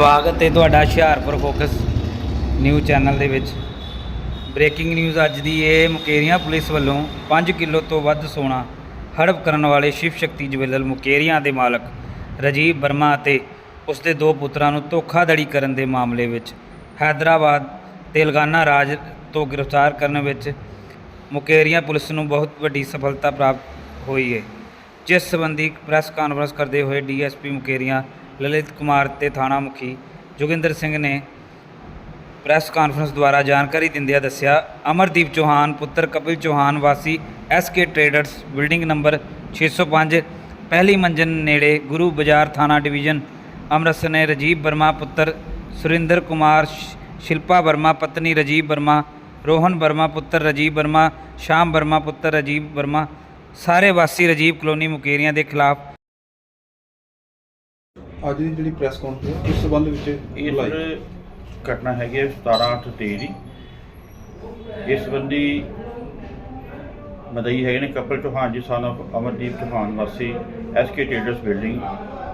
ਸਵਾਗਤ ਹੈ ਤੁਹਾਡਾ ਹੁਸ਼ਿਆਰਪੁਰ ਫੋਕਸ ਨਿਊਜ਼ ਚੈਨਲ ਦੇ ਵਿੱਚ। ਬ੍ਰੇਕਿੰਗ ਨਿਊਜ਼ ਅੱਜ ਦੀ ਇਹ, ਮੁਕੇਰੀਆਂ ਪੁਲਿਸ ਵੱਲੋਂ 5 ਕਿਲੋ ਤੋਂ ਵੱਧ ਸੋਨਾ ਹੜਪ ਕਰਨ ਵਾਲੇ ਸ਼ਿਵ ਸ਼ਕਤੀ ਜਵੈਲਰ ਮੁਕੇਰੀਆਂ ਦੇ ਮਾਲਕ ਰਜੀਵ ਵਰਮਾ ਅਤੇ ਉਸ ਦੇ ਦੋ ਪੁੱਤਰਾਂ ਨੂੰ ਧੋਖਾਧੜੀ ਕਰਨ ਦੇ ਮਾਮਲੇ ਵਿੱਚ ਹੈਦਰਾਬਾਦ ਤੇਲੰਗਾਨਾ ਰਾਜ ਤੋਂ ਗ੍ਰਿਫਤਾਰ ਕਰਨ ਵਿੱਚ ਮੁਕੇਰੀਆਂ ਪੁਲਿਸ ਨੂੰ ਬਹੁਤ ਵੱਡੀ ਸਫਲਤਾ ਪ੍ਰਾਪਤ ਹੋਈ ਹੈ। ਜਿਸ ਸੰਬੰਧੀ ਪ੍ਰੈਸ ਕਾਨਫਰੰਸ ਕਰਦੇ ਹੋਏ ਡੀਐਸਪੀ ਮੁਕੇਰੀਆਂ ਲਲਿਤ ਕੁਮਾਰ ਤੇ ਥਾਣਾ ਮੁਖੀ ਜੋਗਿੰਦਰ ਸਿੰਘ ਨੇ ਪ੍ਰੈਸ ਕਾਨਫਰੰਸ ਦੁਆਰਾ ਜਾਣਕਾਰੀ ਦਿੰਦਿਆਂ ਦੱਸਿਆ, ਅਮਰਦੀਪ ਚੌਹਾਨ, ਪੁੱਤਰ ਕਪਿਲ ਚੌਹਾਨ, ਵਾਸੀ ਐਸਕੇ ਟ੍ਰੇਡਰਸ, ਬਿਲਡਿੰਗ ਨੰਬਰ 605 ਪਹਿਲੀ ਮੰਜ਼ਿਲ ਨੇੜੇ ਗੁਰੂ ਬਾਜ਼ਾਰ ਥਾਣਾ ਡਿਵੀਜ਼ਨ ਅੰਮ੍ਰਿਤਸਰ ਨੇ ਰਜੀਵ ਵਰਮਾ, ਪੁੱਤਰ ਸੁਰਿੰਦਰ ਕੁਮਾਰ ਸ਼ਿਲਪਾ ਵਰਮਾ, ਪਤਨੀ ਰਜੀਵ ਵਰਮਾ, ਰੋਹਨ ਵਰਮਾ, ਪੁੱਤਰ ਰਜੀਵ ਵਰਮਾ, ਸ਼ਾਮ ਵਰਮਾ, ਪੁੱਤਰ ਰਜੀਵ ਵਰਮਾ, ਸਾਰੇ ਵਾਸੀ ਰਜੀਵ ਕਲੋਨੀ ਮੁਕੇਰੀਆਂ ਦੇ ਖਿਲਾਫ ਅੱਜ ਦੀ ਜਿਹੜੀ ਪ੍ਰੈਸ ਕਾਨਫਰੰਸ ਇਸ ਸਬੰਧ ਵਿੱਚ ਇਹ ਬੁਲਾਈ। ਸਰ ਘਟਨਾ ਹੈਗੀ ਹੈ 17 8 23 ਦੀ। ਇਸ ਸੰਬੰਧੀ ਮਦਈ ਹੈਗੇ ਨੇ ਕਪਲ ਚੌਹਾਨ ਜੀ son of ਅਮਰਦੀਪ ਚੌਹਾਨ ਵਾਸੀ ਐਸਕੇ ਟ੍ਰੇਡਰਸ ਬਿਲਡਿੰਗ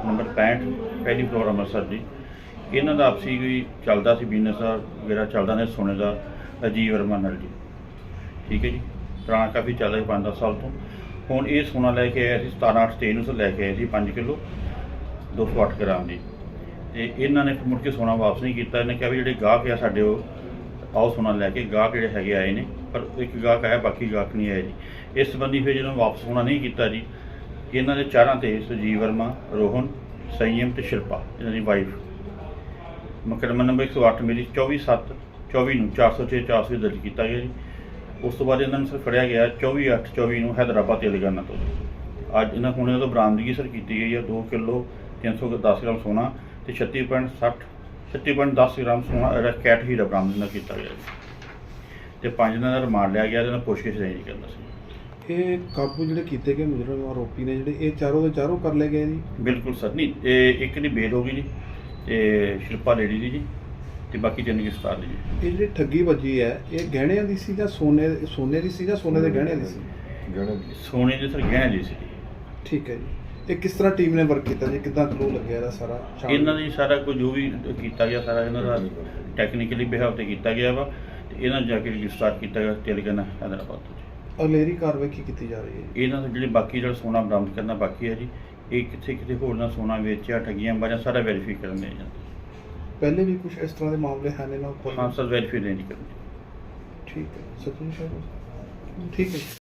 ਨੰਬਰ 65 ਪਹਿਲੀ ਫਲੋਰ ਅੰਮ੍ਰਿਤਸਰ ਜੀ ਇਹਨਾਂ ਦਾ ਆਪਸੀ ਕੋਈ ਚੱਲਦਾ ਸੀ ਬਿਜ਼ਨਸ ਦਾ ਵਗੈਰਾ ਚੱਲਦਾ ਨੇ ਸੋਨੇ ਦਾ ਅਜੀਵ ਵਰਮਾ ਨਾਲ ਜੀ। ਠੀਕ ਹੈ ਜੀ ਪੁਰਾਣਾ ਕਾਫੀ ਚੱਲ ਰਿਹਾ 5-10 ਸਾਲ ਤੋਂ। ਹੁਣ ਇਹ ਸੋਨਾ ਲੈ ਕੇ ਆਇਆ ਸੀ 17 8 23 ਨੂੰ ਲੈ ਕੇ ਆਏ ਸੀ 5 ਕਿਲੋ। 208 ਗ੍ਰਾਮ ਦੀ। ਤੇ ਇਹਨਾਂ ਨੇ ਮੁੜ ਕੇ ਸੋਨਾ ਵਾਪਸ ਨਹੀਂ ਕੀਤਾ। ਇਹਨੇ ਕਿਹਾ ਵੀ ਜਿਹੜੇ ਗਾਹਕ ਆ ਸਾਡੇ ਉਹ, ਆਓ ਸੋਨਾ ਲੈ ਕੇ। ਗਾਹਕ ਜਿਹੜੇ ਹੈਗੇ ਆਏ ਨੇ, ਪਰ ਇੱਕ ਗਾਹਕ ਆਇਆ, ਬਾਕੀ ਗਾਹਕ ਨਹੀਂ ਆਏ ਜੀ। ਇਸ ਸੰਬੰਧੀ ਫਿਰ ਜਦੋਂ ਵਾਪਸ ਹੋਣਾ ਨਹੀਂ ਕੀਤਾ ਜੀ, ਇਹਨਾਂ ਦੇ ਚਾਰਾਂ ਤੇ ਸੁਜੀਵ ਵਰਮਾ, ਰੋਹਨ, ਸੰਯਮ ਤੇ ਸ਼ਿਲਪਾ, ਇਹਨਾਂ ਦੀ ਵਾਈਫ ਮੁਕੱਦਮਾ ਨੰਬਰ 108 ਮੇਰੀ 24 7 24 ਨੂੰ 406 400 ਦਰਜ ਕੀਤਾ ਗਿਆ ਜੀ। ਉਸ ਤੋਂ ਬਾਅਦ ਇਹਨਾਂ ਨੂੰ ਸਰ ਫੜਿਆ ਗਿਆ 24 8 24 ਨੂੰ ਹੈਦਰਾਬਾਦ ਤੇਲੰਗਾਨਾ ਤੋਂ। ਅੱਜ ਇਹਨਾਂ ਕੋਲ ਤੋਂ ਬਰਾਮਦਗੀ ਸਰ ਕੀਤੀ ਗਈ ਹੈ 2 ਕਿਲੋ 310 ਗ੍ਰਾਮ ਸੋਨਾ ਤੇ 36.60 36.10 ਗ੍ਰਾਮ ਸੋਨਾ ਇਹਦਾ ਕੈਟ ਹੀਰਾ ਬਰਾਮਦ ਨਾਲ ਕੀਤਾ ਗਿਆ ਜੀ ਤੇ ਪੰਜ ਦਿਨਾਂ ਦਾ ਰਿਮਾਂਡ ਲਿਆ ਗਿਆ ਇਹਨਾਂ ਪੁੱਛਗਿੱਛ ਨਹੀਂ ਕਰਦਾ ਸੀ। ਇਹ ਕਾਬੂ ਜਿਹੜੇ ਕੀਤੇ ਗਏ ਮੁਜਰਮ ਆਰੋਪੀ ਨੇ ਜਿਹੜੇ ਇਹ ਚਾਰੋਂ ਦੇ ਚਾਰੋਂ ਕਰ ਲਏ ਗਏ ਜੀ? ਬਿਲਕੁਲ ਸਰ ਨਹੀਂ ਇਹ ਇੱਕ ਦੀ ਬੇਲ ਹੋ ਗਈ ਜੀ ਤੇ ਸ਼ਿਲਪਾ ਲੇਡੀ ਦੀ ਜੀ ਤੇ ਬਾਕੀ ਤਿੰਨ ਗ੍ਰਿਫਤਾਰ ਨੇ ਜੀ। ਇਹ ਜਿਹੜੀ ਠੱਗੀ ਵੱਜੀ ਹੈ ਇਹ ਗਹਿਣਿਆਂ ਦੀ ਸੀ ਜਾਂ ਸੋਨੇ ਸੋਨੇ ਦੀ ਸੀ ਜਾਂ ਸੋਨੇ ਦੇ ਗਹਿਣਿਆਂ ਦੀ ਸੀ? ਸੋਨੇ ਦੇ ਸਰ ਗਹਿਣੇ ਦੀ ਸੀ। ਠੀਕ ਹੈ ਜੀ। ਇਹ ਕਿਸ ਤਰ੍ਹਾਂ ਟੀਮ ਨੇ ਵਰਕ ਕੀਤਾ ਜੀ? ਕਿੱਦਾਂ ਕਲੂ ਲੱਗਿਆ ਇਹਦਾ ਸਾਰਾ? ਇਹਨਾਂ ਦੀ ਸਾਰਾ ਕੁਝ ਜੋ ਵੀ ਕੀਤਾ ਗਿਆ ਸਾਰਾ ਇਹਨਾਂ ਦਾ ਟੈਕਨੀਕਲੀ ਬਿਹੇਵ ਤੇ ਕੀਤਾ ਗਿਆ ਵਾ। ਤੇ ਇਹਨਾਂ ਨੂੰ ਜਾ ਕੇ ਗ੍ਰਿਫਤਾਰ ਕੀਤਾ ਗਿਆ ਤੇਲੰਗਾਨਾ ਹੈਦਰਾਬਾਦ ਤੋਂ ਜੀ। ਅਗਲੇਰੀ ਕਾਰਵਾਈ ਕੀ ਕੀਤੀ ਜਾ ਰਹੀ ਹੈ ਜੀ? ਇਹਨਾਂ ਦਾ ਜਿਹੜੇ ਬਾਕੀ ਜਿਹੜਾ ਸੋਨਾ ਬਰਾਮਦ ਕਰਨਾ ਬਾਕੀ ਹੈ ਜੀ ਇਹ ਕਿੱਥੇ ਕਿਤੇ ਹੋਰ ਨਾ ਸੋਨਾ ਵੇਚਿਆ ਠੱਗੀਆਂ ਬਾਰੇ ਸਾਰਾ ਵੈਰੀਫਾਈ ਕਰਨ ਦੇ ਜਾਂਦੇ। ਪਹਿਲੇ ਵੀ ਕੁਝ ਇਸ ਤਰ੍ਹਾਂ ਦੇ ਮਾਮਲੇ ਹਨ ਇਹਨਾਂ ਉੱਪਰ ਹਾਂ ਸਰ ਵੈਰੀਫਾਈ ਨਹੀਂ ਕਰਨੀ ਠੀਕ ਹੈ। ਸਤਿ ਸ਼੍ਰੀ ਅਕਾਲ। ਠੀਕ ਹੈ ਜੀ।